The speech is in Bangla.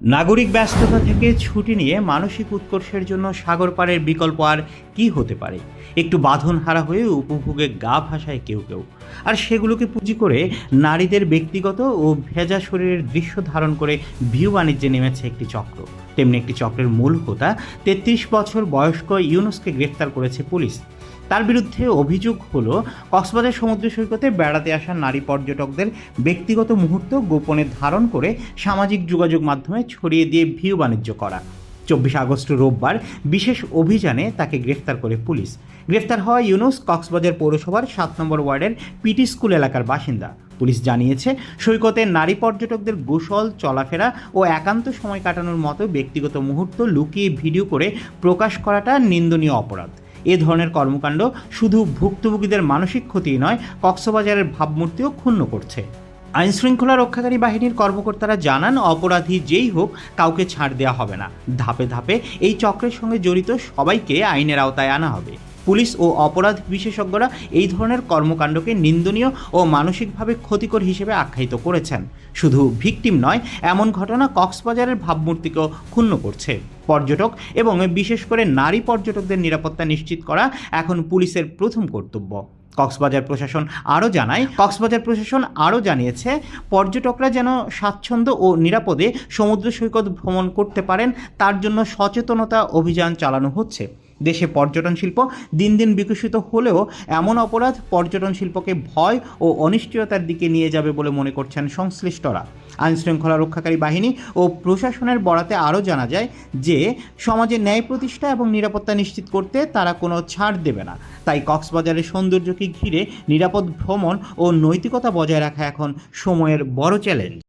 নাগরিক ব্যস্ততা থেকে ছুটি নিয়ে মানসিক উৎকর্ষের জন্য সাগর পাড়ের বিকল্প আর কি হতে পারে? একটু বাঁধন হারা হয়ে উপভোগে গা ভাসায় কেউ কেউ। আর সেগুলোকে পুঁজি করে নারীদের ব্যক্তিগত ও ভেজা শরীরের দৃশ্য ধারণ করে ভিউ বাণিজ্যে নেমেছে একটি চক্র। তেমনি একটি চক্রের মূল হোতা তেত্রিশ বছর বয়স্ক ইউনুসকে গ্রেফতার করেছে পুলিশ। তার বিরুদ্ধে অভিযোগ হলো, কক্সবাজার সমুদ্র সৈকতে বেড়াতে আসা নারী পর্যটকদের ব্যক্তিগত মুহূর্ত গোপনে ধারণ করে সামাজিক যোগাযোগ মাধ্যমে ছড়িয়ে দিয়ে ভিউ বাণিজ্য করা। চব্বিশে আগস্ট রোববার বিশেষ অভিযানে তাকে গ্রেফতার করে পুলিশ। গ্রেফতার হওয়া ইউনুস কক্সবাজার পৌরসভার সাত নম্বর ওয়ার্ডের পিটি স্কুল এলাকার বাসিন্দা। পুলিশ জানিয়েছে, সৈকতে নারী পর্যটকদের গোসল, চলাফেরা ও একান্ত সময় কাটানোর মতো ব্যক্তিগত মুহূর্ত লুকিয়ে ভিডিও করে প্রকাশ করাটা নিন্দনীয় অপরাধ। এ ধরনের কর্মকাণ্ড শুধু ভুক্তভোগীদের মানসিক ক্ষতি নয়, কক্সবাজারের ভাবমূর্তিও ক্ষুণ্ণ করছে। আইন শৃঙ্খলা রক্ষাকারী বাহিনীর কর্মকর্তারা জানান, অপরাধী যেই হোক, কাউকে ছাড় দেওয়া হবে না। ধাপে ধাপে এই চক্রের সঙ্গে জড়িত সবাইকে আইনের আওতায় আনা হবে। পুলিশ ও অপরাধ বিশেষজ্ঞরা এই ধরনের কর্মকাণ্ডকে নিন্দনীয় ও মানসিকভাবে ক্ষতিকর হিসেবে আখ্যায়িত করেছেন। শুধু ভিকটিম নয়, এমন ঘটনা কক্সবাজারের ভাবমূর্তিকেও ক্ষুণ্ণ করছে। পর্যটক এবং বিশেষ করে নারী পর্যটকদের নিরাপত্তা নিশ্চিত করা এখন পুলিশের প্রথম কর্তব্য। কক্সবাজার প্রশাসন আরও জানায়, কক্সবাজার প্রশাসন আরও জানিয়েছে, পর্যটকরা যেন স্বাচ্ছন্দ্য ও নিরাপদে সমুদ্র সৈকত ভ্রমণ করতে পারেন, তার জন্য সচেতনতা অভিযান চালানো হচ্ছে। দেশে পর্যটন শিল্প দিন দিন বিকশিত হলেও এমন অপরাধ পর্যটন শিল্পকে ভয় ও অনিশ্চয়তার দিকে নিয়ে যাবে বলে মনে করছেন সংশ্লিষ্টরা। আইনশৃঙ্খলা রক্ষাকারী বাহিনী ও প্রশাসনের বরাতে আরও জানা যায় যে, সমাজে ন্যায় প্রতিষ্ঠা এবং নিরাপত্তা নিশ্চিত করতে তারা কোনো ছাড় দেবে না। তাই কক্সবাজারের সৌন্দর্যকে ঘিরে নিরাপদ ভ্রমণ ও নৈতিকতা বজায় রাখা এখন সময়ের বড় চ্যালেঞ্জ।